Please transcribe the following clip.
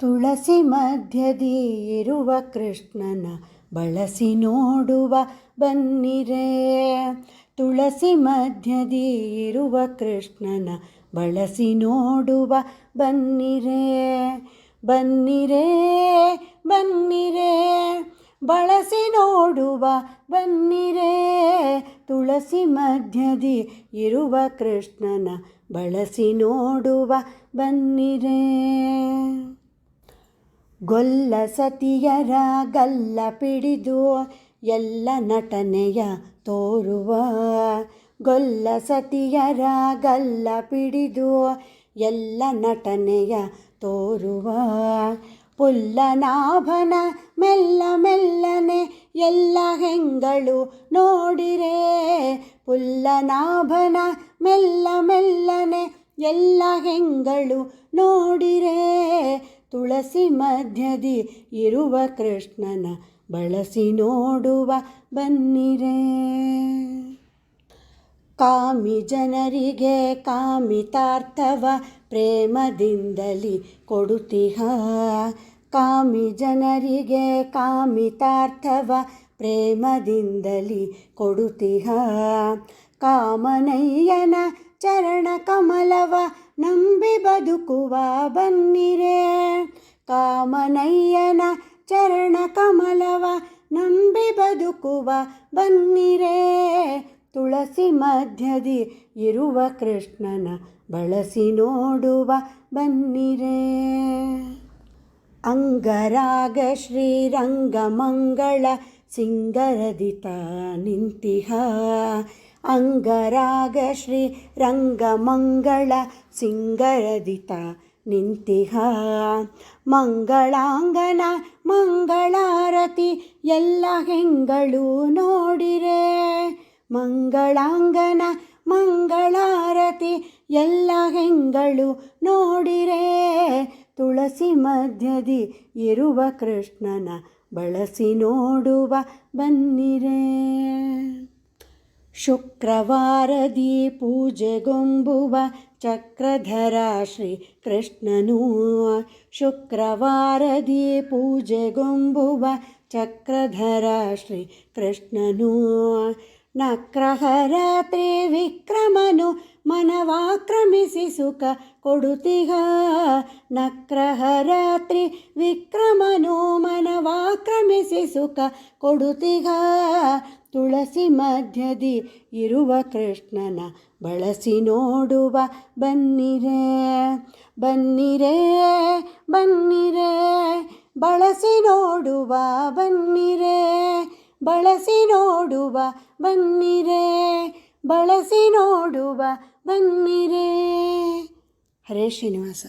ತುಳಸಿ ಮಧ್ಯದಿ ಇರುವ ಕೃಷ್ಣನ ಬಳಸಿ ನೋಡುವ ಬನ್ನಿರೇ. ತುಳಸಿ ಮಧ್ಯದಿ ಇರುವ ಕೃಷ್ಣನ ಬಳಸಿ ನೋಡುವ ಬನ್ನಿರೇ. ಬನ್ನಿರೇ ಬನ್ನಿರೇ, ಬಳಸಿ ನೋಡುವ ಬನ್ನಿರೇ. ತುಳಸಿ ಮಧ್ಯದಿ ಇರುವ ಕೃಷ್ಣನ ಬಳಸಿ ನೋಡುವ ಬನ್ನಿರೇ. ಗೊಲ್ಲ ಸತಿಯರ ಗಲ್ಲ ಪಿಡಿದು ಎಲ್ಲ ನಟನೆಯ ತೋರುವ. ಗೊಲ್ಲ ಸತಿಯರ ಗಲ್ಲ ಪಿಡಿದು ಎಲ್ಲ ನಟನೆಯ ತೋರುವ. ಪುಲ್ಲನಾಭನ ಮೆಲ್ಲ ಮೆಲ್ಲನೆ ಎಲ್ಲ ಹೆಂಗಳು ನೋಡಿರೆ. ಪುಲ್ಲನಾಭನ ಮೆಲ್ಲ ಮೆಲ್ಲನೆ ಎಲ್ಲ ಹೆಂಗಳು ನೋಡಿರೆ. ತುಳಸಿ ಮಧ್ಯದಿ ಇರುವ ಕೃಷ್ಣನ ಬಳಸಿ ನೋಡುವ ಬನ್ನಿರೆ. ಕಾಮಿ ಜನರಿಗೆ ಕಾಮಿತಾರ್ಥವ ಪ್ರೇಮದಿಂದಲಿ ಕೊಡುತ್ತಿಹ ಕಾಮಿ ಜನರಿಗೆ ಕಾಮಿತಾರ್ಥವ ಪ್ರೇಮದಿಂದಲಿ ಕೊಡುತ್ತಿಹ ಕಾಮನಯ್ಯನ ಚರಣ ಕಮಲವ ನಂಬಿ ಬದುಕುವ ಬನ್ನಿರೆ. ಕಾಮನಯ್ಯನ ಚರಣ ಕಮಲವ ನಂಬಿ ಬದುಕುವ ಬನ್ನಿರೆ. ತುಳಸಿ ಮಧ್ಯದಿ ಇರುವ ಕೃಷ್ಣನ ಬಳಸಿ ನೋಡುವ ಬನ್ನಿರೆ. ಅಂಗರಾಗ ಶ್ರೀರಂಗಮಂಗಳ ಸಿಂಗರದಿತ ನಿಂತಿಹ. ಅಂಗರಾಗ ಶ್ರೀ ರಂಗಮಂಗಳ ಸಿಂಗರದಿತ ನಿಂತಿಹ. ಮಂಗಳಾಂಗನ ಮಂಗಳಾರತಿ ಎಲ್ಲ ಹೆಂಗಳು ನೋಡಿರೆ. ಮಂಗಳಾಂಗನ ಮಂಗಳಾರತಿ ಎಲ್ಲ ಹೆಂಗಳು ನೋಡಿರೆ. ತುಳಸಿ ಮಧ್ಯದಿ ಇರುವ ಕೃಷ್ಣನ ಬಳಸಿ ನೋಡುವ ಬನ್ನಿರೇ. ಶುಕ್ರವಾರದಿ ಪೂಜೆಗೊಂಬುವ ಚಕ್ರಧರ ಶ್ರೀ ಕೃಷ್ಣನು ಶುಕ್ರವಾರದಿ ಪೂಜೆಗೊಂಬುವ ಚಕ್ರಧರ ಶ್ರೀ ಕೃಷ್ಣನು ನಕ್ರಹರ ತ್ರಿವಿಕ್ರಮನು ಮನವಾಕ್ರಮಿಸಿ ಸುಖ ಕೊಡುತ್ತಿಗ ನಕ್ರಹರ ವಿಕ್ರಮನೋ ಮನವಾಕ್ರಮಿಸಿ ಸುಖ ಕೊಡುತ್ತಿಗ. ತುಳಸಿ ಮಧ್ಯದಿ ಇರುವ ಕೃಷ್ಣನ ಬಳಸಿ ನೋಡುವ ಬನ್ನಿರೇ, ಬನ್ನಿರೆ, ಬನ್ನಿರೇ, ಬಳಸಿ ನೋಡುವ ಬನ್ನಿರೆ, ಬಳಸಿ ನೋಡುವ ಬನ್ನಿರೆ, ಬಳಸಿ ನೋಡುವ ಬನ್ನಿರೆ. ಹರೇ ಶ್ರೀನಿವಾಸ.